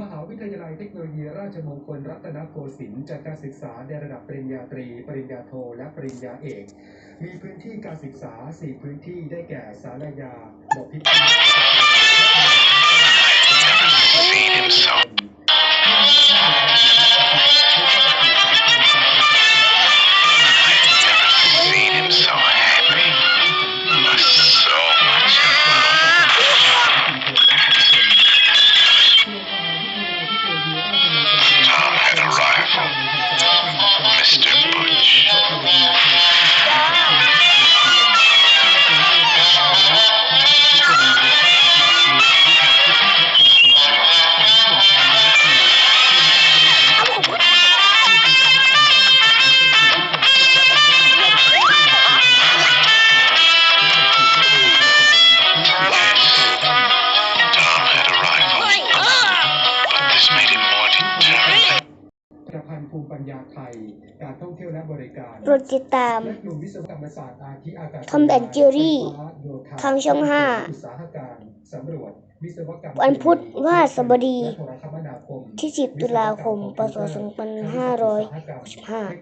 มหาวิทยาลัยเทคโนโลยีราชมงคลรัตนโกสินทร์จัดการศึกษาในระดับปริญญาตรี ปริญญาโท และปริญญาเอก มีพื้นที่การศึกษา 4 พื้นที่ได้แก่สารยาบพิตร ตภัณฑ์ภูมิปัญญาไทย การท่องเที่ยวและบริการโปรดติดตาม และกลุ่มวิศวกรรมศาสตร์อาชีอากาศทอมแอนด์เจอรี่ไฟฟ้โยธทางช่องห้าอุตสาหการสำรวจวิศวกรรมวันพุธพฤหัสบดี และโทรคมนาคม ที่ 10 ตุลาคม พศ 2565